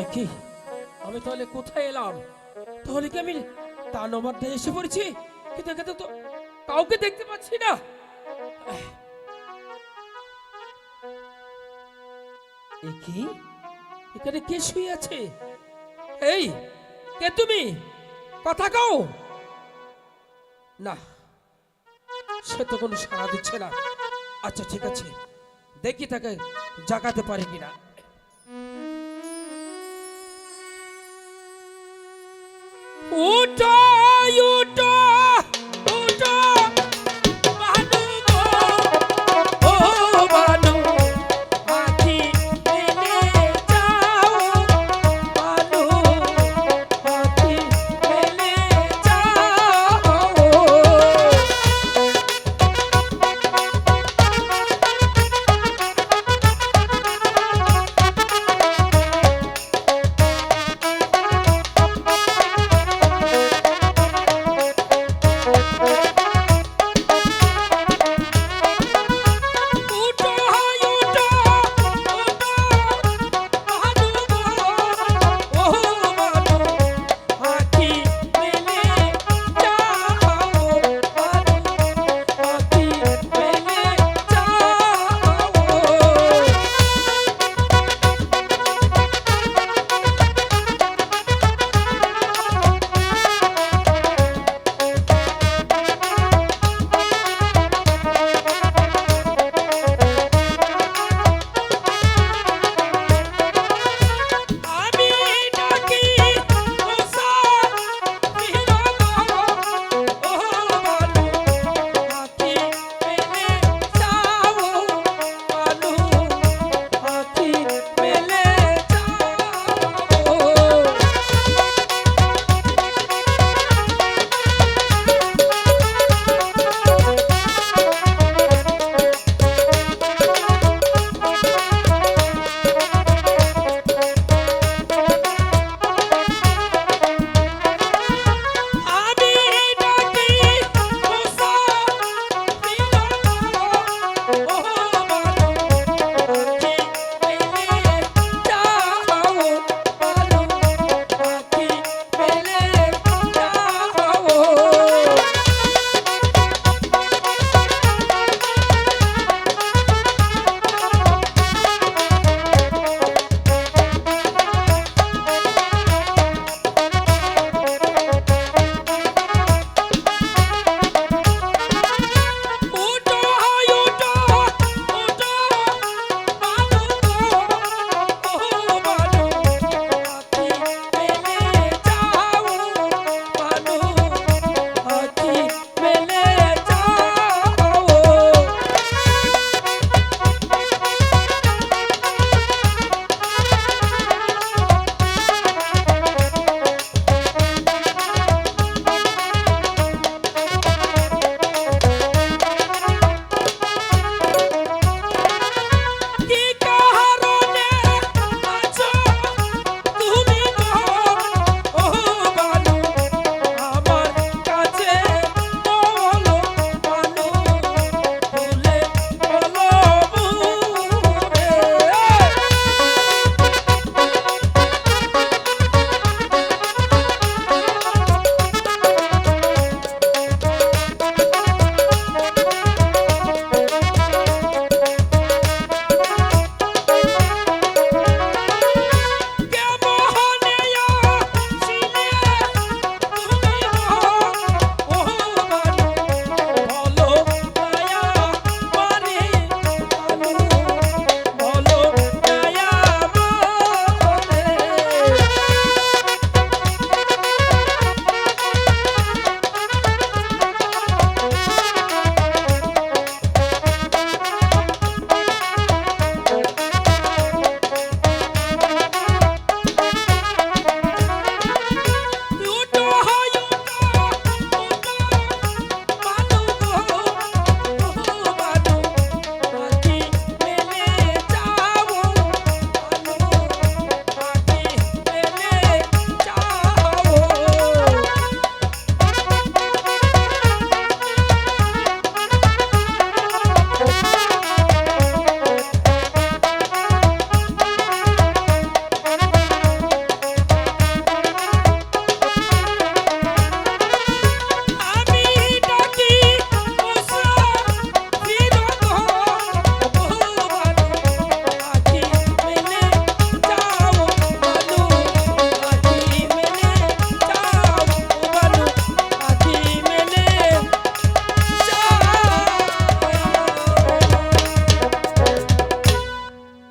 এ কি? আমি তাহলে কোথায় এলাম? তাহলে কি আমি দানবাড্ডে এসে পড়েছি? কিন্তু এখানে তো কাউকে দেখতে পাচ্ছি না। এ কি? এখানে কে শুয়ে আছে? এই, কে তুমি? কথা কও। না, সে তো কোনো সাড়া দিচ্ছে না। আচ্ছা ঠিক আছে। দেখি তাকে জাগাতে পারে কিনা। uto